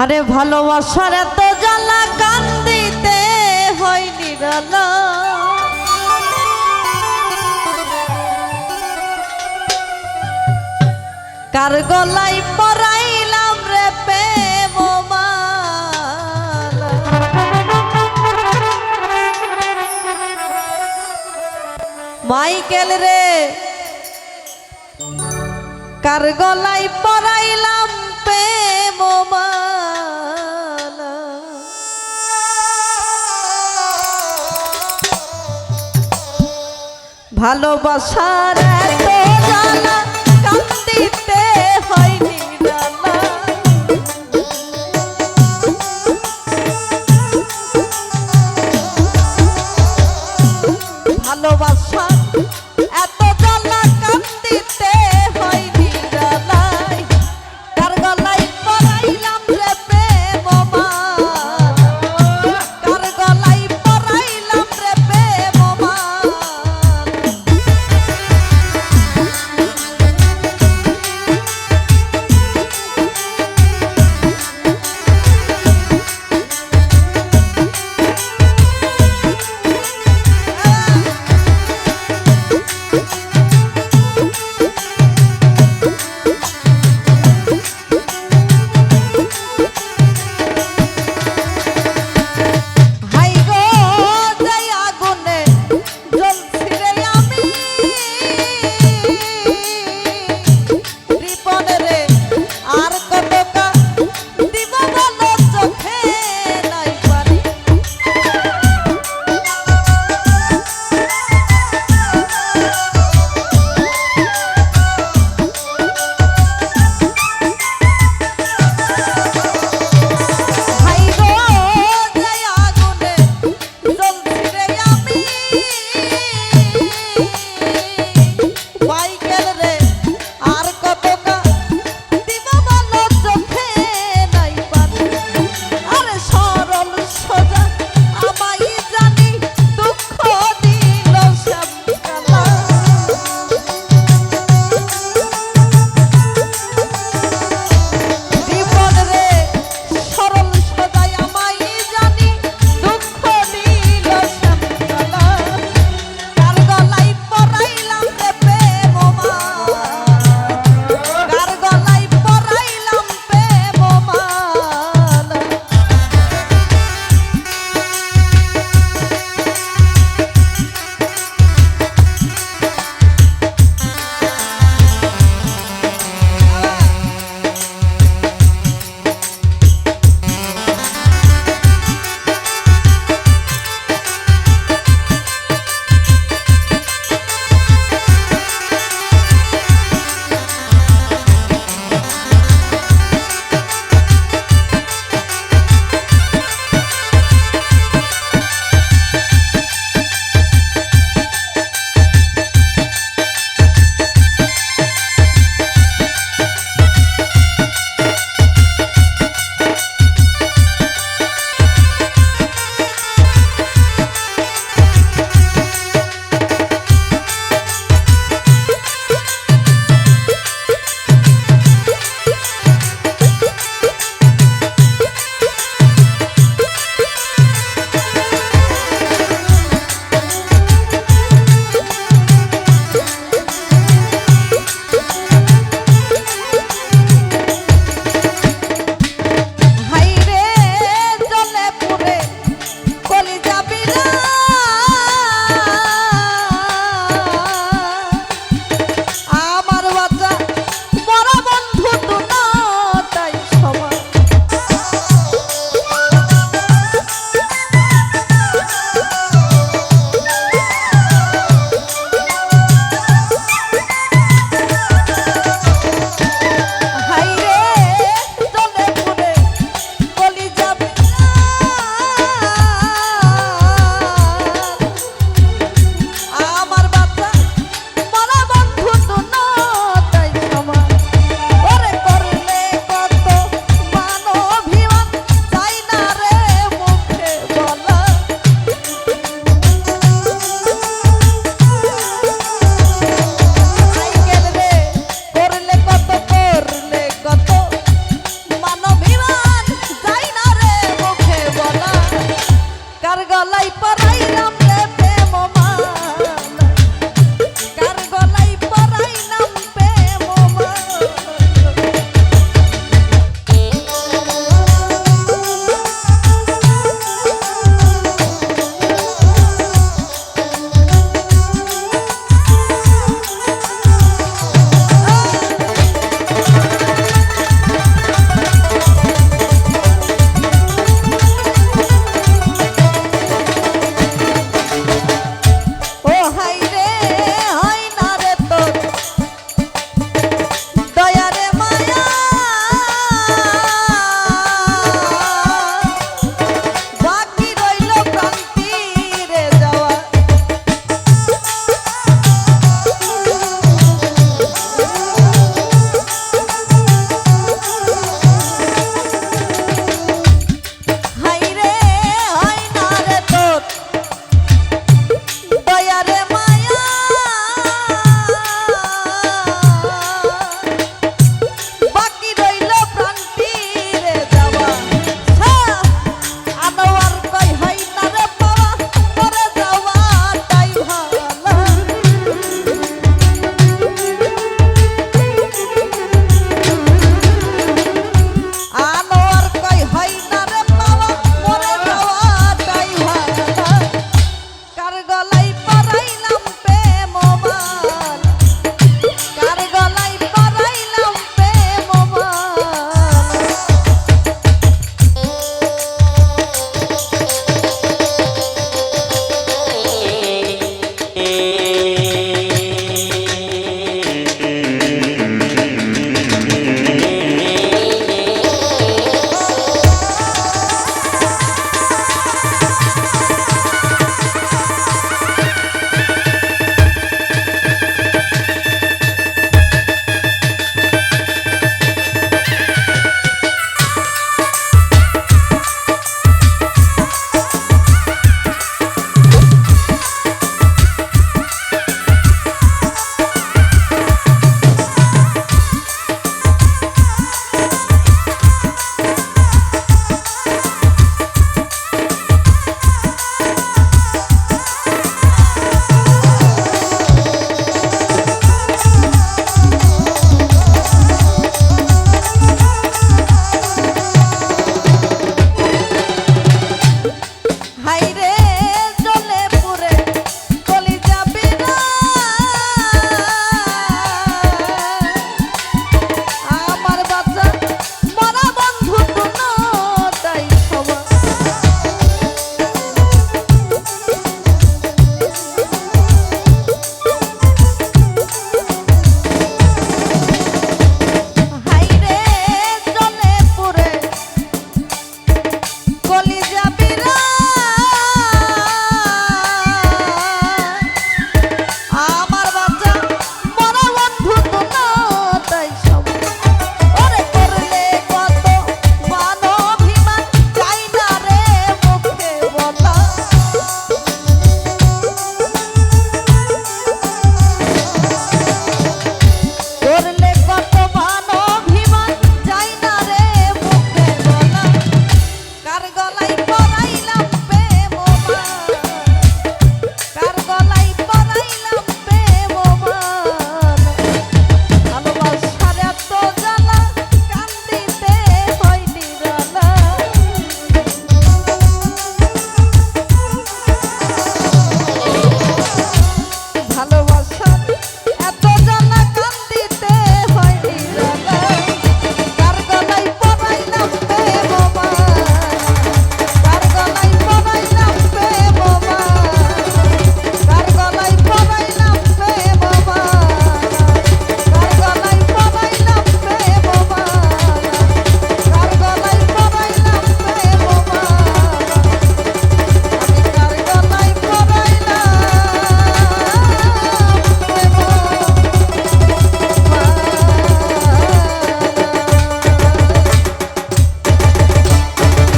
আরে ভালোবাসার এত জ্বালা কান্দিতে হয় নিরালা কার গলাই পরাইলাম রে প্রেম। মাইকেল রে, কার গলাই পরাইলাম প্রেম মালা। ভালোবাসার এত জ্বালা Why